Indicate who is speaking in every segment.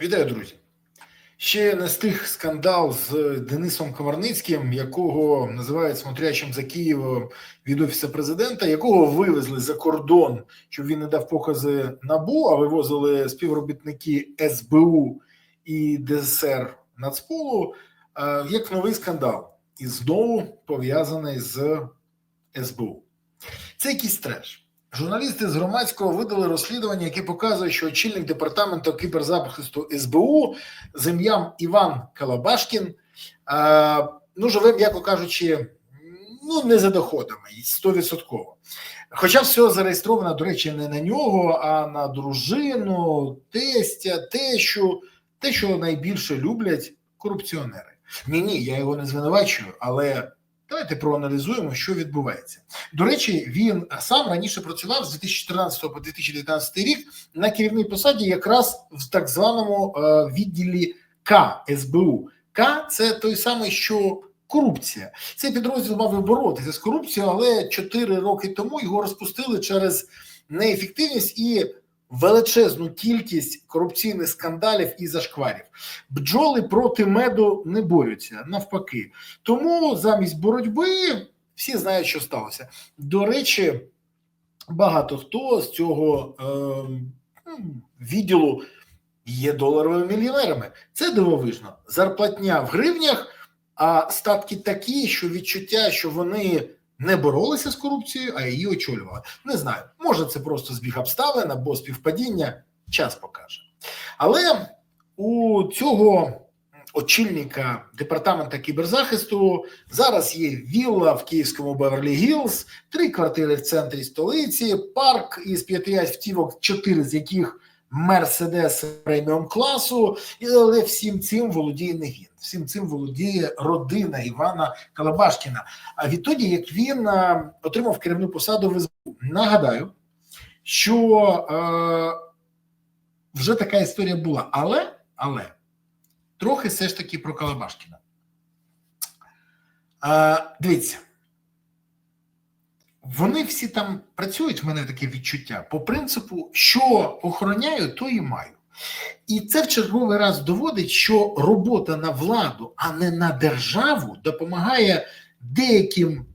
Speaker 1: Вітаю, друзі. Ще не стих скандал з Денисом Комарницьким, якого називають смотрящим за Києвом від офісу президента, якого вивезли за кордон, щоб він не дав покази набу, а вивозили співробітники СБУ і ДСР Нацполу, е, як новий скандал, і знову пов'язаний з СБУ. Це якийсь треш. Журналісти з громадського видали розслідування, яке показує, що очільник департаменту кіберзахисту СБУ з ім'ям Іван Калабашкін, е, ну живе, м'яко кажучи, ну не за доходами, стовідсотково. Хоча все зареєстровано, до речі, не на нього, а на дружину, тестя, тещу, те, що найбільше люблять корупціонери. Ні, ні, я його не звинувачую, але давайте проаналізуємо, що відбувається. До речі, він сам раніше працював з 2014 по 2019 рік на керівній посаді, якраз в так званому е, відділі К СБУ. К це той самий, що корупція. Цей підрозділ мав боротися з корупцією, але 4 роки тому його розпустили через неефективність і величезну кількість корупційних скандалів і зашкварів. Бджоли проти меду не борються навпаки. Тому замість боротьби всі знають, що сталося. До речі, багато хто з цього е, відділу є доларовими мільйонерами. Це дивовижно. Зарплатня в гривнях, а статки такі, що відчуття, що вони не боролися з корупцією, а її очолювали. Не знаю, може це просто збіг обставин або співпадіння, час покаже. Але у цього очільника департамента кіберзахисту зараз є вілла в Київському Беверлі Гілз, три квартири в центрі столиці, парк із п'яти автівок, чотири з яких Мерседес преміум класу, але всім цим володіє не він. Всім цим володіє родина Івана Калабашкіна. А відтоді, як він отримав керівну посаду в СБУ, нагадаю, що е, вже така історія була, але, але трохи все ж таки про Калабашкіна. Е, дивіться. Вони всі там працюють, в мене таке відчуття по принципу, що охороняю, то і маю. І це в черговий раз доводить, що робота на владу, а не на державу, допомагає деяким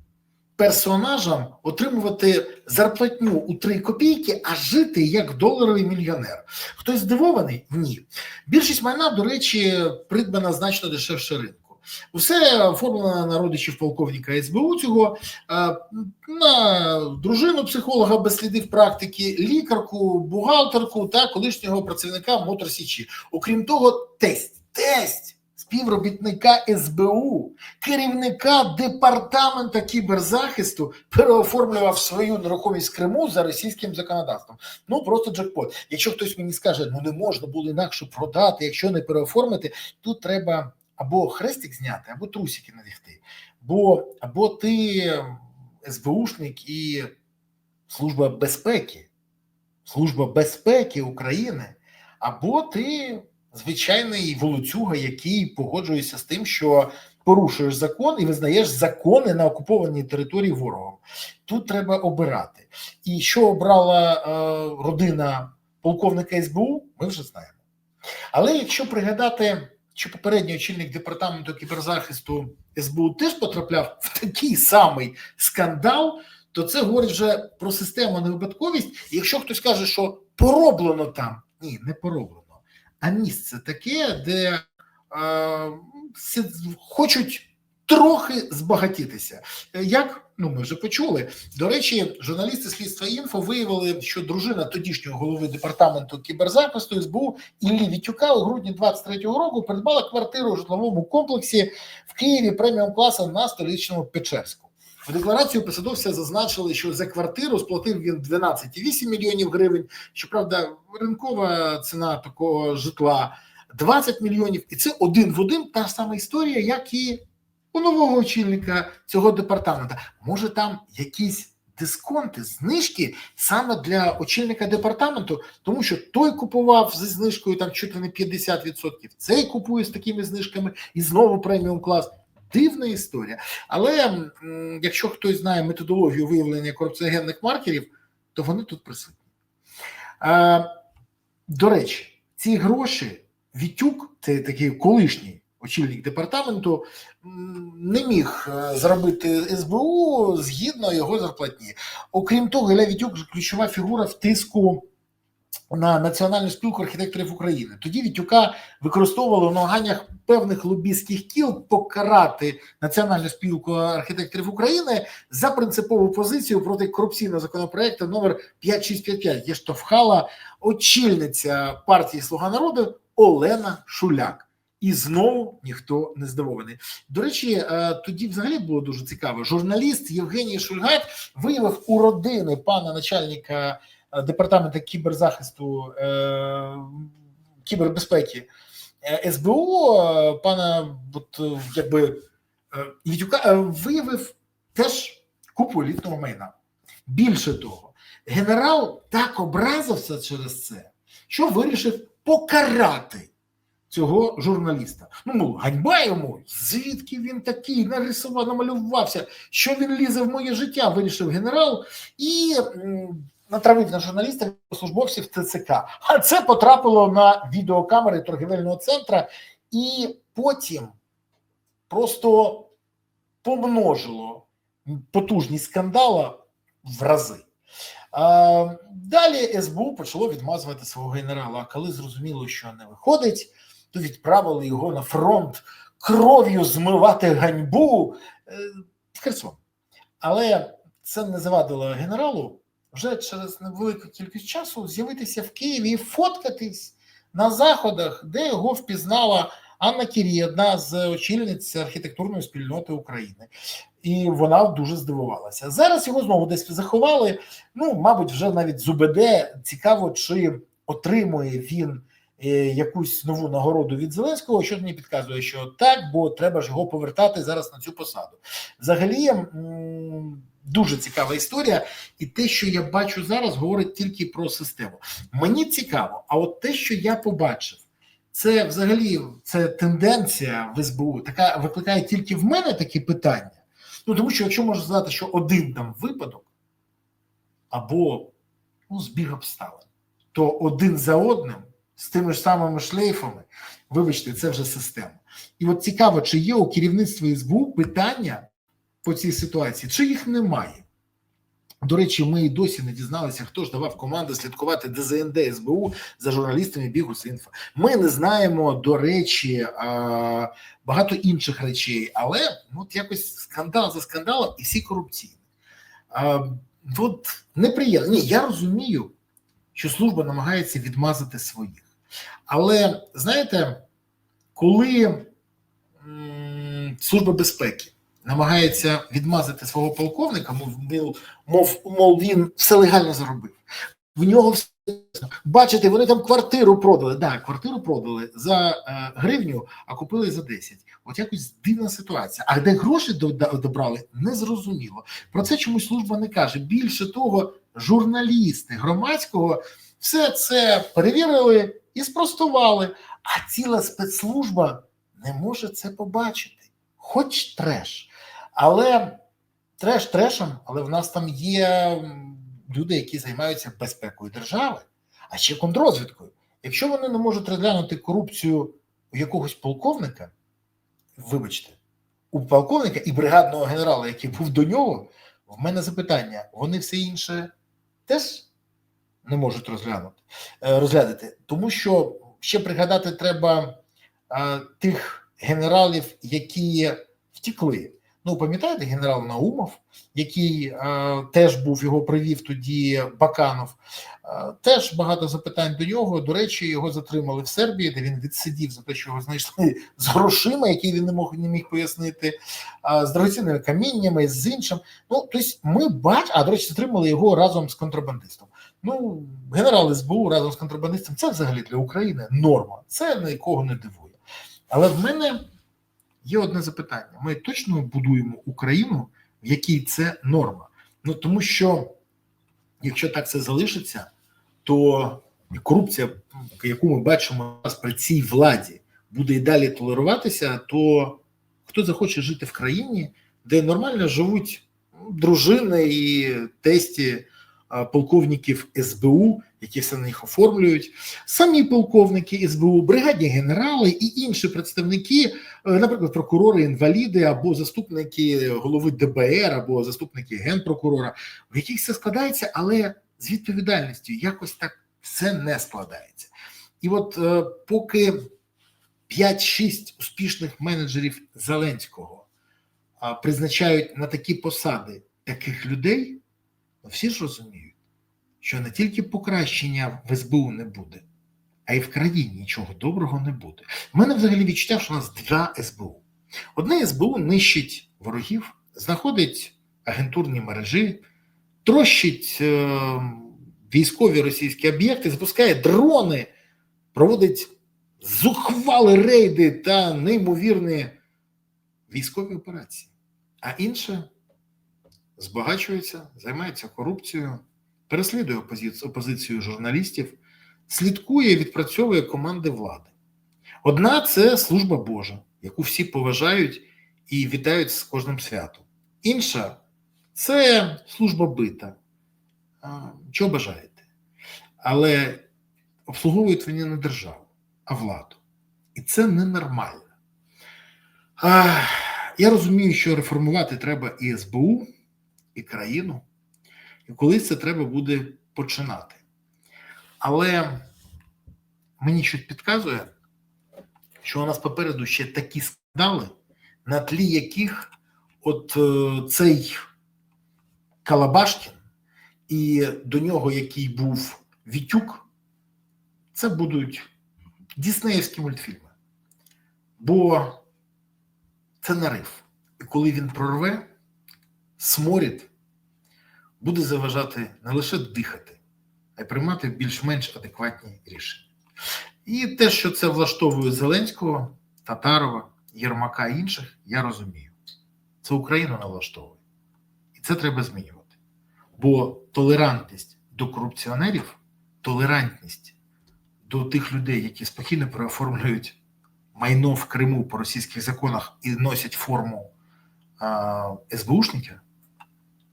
Speaker 1: персонажам отримувати зарплатню у 3 копійки, а жити як доларовий мільйонер. Хтось здивований? Ні. Більшість майна, до речі, придбана значно дешевше ринку. Усе оформлено на родичів полковника СБУ цього е, на дружину психолога без слідів практики, лікарку, бухгалтерку та колишнього працівника Моторсічі. Окрім того, тесть, тесть співробітника СБУ, керівника департамента кіберзахисту переоформлював свою нерухомість Криму за російським законодавством. Ну просто джекпот. Якщо хтось мені скаже, ну не можна було інакше продати, якщо не переоформити, тут треба або хрестик зняти, або трусики надягти. Бо або ти СБУшник і Служба безпеки, Служба безпеки України, або ти звичайний волоцюга, який погоджується з тим, що порушуєш закон і визнаєш закони на окупованій території ворогом. Тут треба обирати. І що обрала е, родина полковника СБУ, ми вже знаємо. Але якщо пригадати що попередній очільник департаменту кіберзахисту СБУ теж потрапляв в такий самий скандал, то це говорить вже про систему невипадковість. І якщо хтось каже, що пороблено там, ні, не пороблено, а місце таке, де е, хочуть трохи збагатітися. Як ну ми вже почули. До речі, журналісти слідства інфо виявили, що дружина тодішнього голови департаменту кіберзахисту СБУ Іллі Вітюка у грудні 23-го року придбала квартиру у житловому комплексі в Києві преміум класу на столичному Печерську. У декларацію посадовця зазначили, що за квартиру сплатив він 12,8 мільйонів гривень. Щоправда, ринкова ціна такого житла 20 мільйонів, і це один в один та сама історія, як і у нового очільника цього департамента. Може, там якісь дисконти, знижки саме для очільника департаменту, тому що той купував зі знижкою там чуть не 50%, цей купує з такими знижками і знову преміум клас. Дивна історія. Але якщо хтось знає методологію виявлення корупціогенних маркерів, то вони тут присутні. До речі, ці гроші Вітюк, це такий колишній очільник департаменту, не міг е, зробити СБУ згідно його зарплатні. Окрім того, Ілля Вітюк ключова фігура в тиску на Національну спілку архітекторів України. Тоді Вітюка використовували в намаганнях певних лобістських кіл покарати Національну спілку архітекторів України за принципову позицію проти корупційного законопроекту номер 5655, де штовхала очільниця партії Слуга народу Олена Шуляк. І знову ніхто не здивований. До речі, е, тоді взагалі було дуже цікаво. Журналіст Євгеній Шульгат виявив у родини пана начальника е, департаменту кіберзахисту е, кібербезпеки СБУ, пана от, якби Вітюка, виявив теж купу елітного майна. Більше того, генерал так образився через це, що вирішив покарати цього журналіста. Ну, ну ганьба йому, звідки він такий нарисував, намалювався, що він лізе в моє життя, вирішив генерал і м, натравив на журналістів службовців ТЦК. А це потрапило на відеокамери торгівельного центра, і потім просто помножило потужність скандала в рази. Далі СБУ почало відмазувати свого генерала. А коли зрозуміло, що не виходить, то відправили його на фронт кров'ю змивати ганьбу е, в Херсон. Але це не завадило генералу вже через невелику кількість часу з'явитися в Києві і фоткатись на заходах, де його впізнала Анна Кірі, одна з очільниць архітектурної спільноти України. І вона дуже здивувалася. Зараз його знову десь заховали. Ну, мабуть, вже навіть з цікаво, чи отримує він е, якусь нову нагороду від Зеленського, що мені підказує, що так, бо треба ж його повертати зараз на цю посаду. Взагалі, дуже цікава історія, і те, що я бачу зараз, говорить тільки про систему. Мені цікаво, а от те, що я побачив, це взагалі це тенденція в СБУ, така викликає тільки в мене такі питання. Ну тому що якщо можна сказати, що один там випадок або ну, збіг обставин, то один за одним з тими ж самими шлейфами, вибачте, це вже система. І от цікаво, чи є у керівництва СБУ питання по цій ситуації, чи їх немає. До речі, ми і досі не дізналися, хто ж давав команду слідкувати ДЗНД СБУ за журналістами Бігус.Інфо. Ми не знаємо, до речі, багато інших речей, але ну, от якось скандал за скандалом і всі корупційні. От неприємно. Ні, я розумію, що служба намагається відмазати своїх. Але знаєте, коли служба безпеки намагається відмазати свого полковника, мов, мов, мов він все легально заробив. В нього все бачите, вони там квартиру продали. Да, квартиру продали за е, гривню, а купили за 10. От якось дивна ситуація. А де гроші до- до- добрали, не зрозуміло. Про це чомусь служба не каже. Більше того, журналісти громадського все це перевірили і спростували. А ціла спецслужба не може це побачити, хоч треш. Але треш трешем, але в нас там є люди, які займаються безпекою держави, а ще контррозвідкою. Якщо вони не можуть розглянути корупцію у якогось полковника, вибачте, у полковника і бригадного генерала, який був до нього, в мене запитання: вони все інше теж не можуть розглянути, е, розглядати, тому що ще пригадати треба а, тих генералів, які втікли. Ну, пам'ятаєте, генерал Наумов, який е, теж був, його привів тоді Баканов. Е, теж багато запитань до нього. До речі, його затримали в Сербії, де він відсидів за те, що його знайшли з грошима, які він не мог не міг пояснити, е, з дорогоцінними каміннями, з іншим. Ну, тобто, ми бачимо, а до речі, затримали його разом з контрабандистом. Ну, генерал СБУ разом з контрабандистом це взагалі для України норма. Це нікого не дивує. Але в мене є одне запитання: ми точно будуємо Україну, в якій це норма. Ну тому що якщо так це залишиться, то корупція, яку ми бачимо при цій владі, буде і далі толеруватися, то хто захоче жити в країні, де нормально живуть дружини і тесті полковників СБУ, які все на них оформлюють, самі полковники СБУ, бригадні генерали і інші представники, е, наприклад, прокурори інваліди або заступники голови ДБР, або заступники генпрокурора, в яких все складається, але з відповідальністю якось так все не складається. І от е, поки 5-6 успішних менеджерів Зеленського призначають на такі посади таких людей, ну всі ж розуміють, що не тільки покращення в СБУ не буде, а й в країні нічого доброго не буде. У мене взагалі відчуття, що у нас два СБУ. Одне СБУ нищить ворогів, знаходить агентурні мережі, трощить е, військові російські об'єкти, запускає дрони, проводить зухвали рейди та неймовірні військові операції. А інше збагачується, займається корупцією, переслідує опозицію, опозицію журналістів, слідкує і відпрацьовує команди влади. Одна це служба Божа, яку всі поважають і вітають з кожним святом. Інша це служба бита. Чого бажаєте? Але обслуговують вони не державу, а владу. І це ненормально. Я розумію, що реформувати треба і СБУ, і країну, і колись це треба буде починати. Але мені щось підказує, що у нас попереду ще такі скандали, на тлі яких от е, цей Калабашкін і до нього, який був Вітюк, це будуть діснеївські мультфільми. Бо це нарив. І коли він прорве, сморід буде заважати не лише дихати, а й приймати більш-менш адекватні рішення. І те, що це влаштовує Зеленського, Татарова, Єрмака і інших, я розумію. Це Україну влаштовує. І це треба змінювати. Бо толерантність до корупціонерів, толерантність до тих людей, які спокійно переоформлюють майно в Криму по російських законах і носять форму а, СБУшника,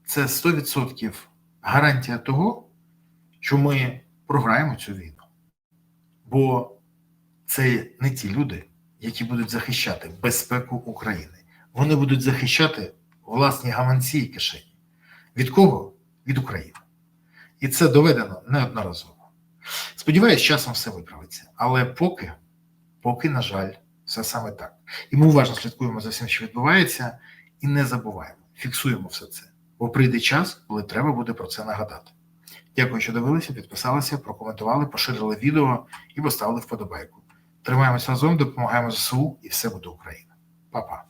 Speaker 1: це 100% гарантія того, що ми програємо цю війну. Бо це не ті люди, які будуть захищати безпеку України. Вони будуть захищати власні гаманці і кишені. Від кого? Від України. І це доведено неодноразово. Сподіваюсь, часом все виправиться. Але поки, поки, на жаль, все саме так. І ми уважно слідкуємо за всім, що відбувається, і не забуваємо, фіксуємо все це. Бо прийде час, коли треба буде про це нагадати. Дякую, що дивилися, підписалися, прокоментували, поширили відео і поставили вподобайку. Тримаємось разом, допомагаємо ЗСУ, і все буде Україна. Па-па.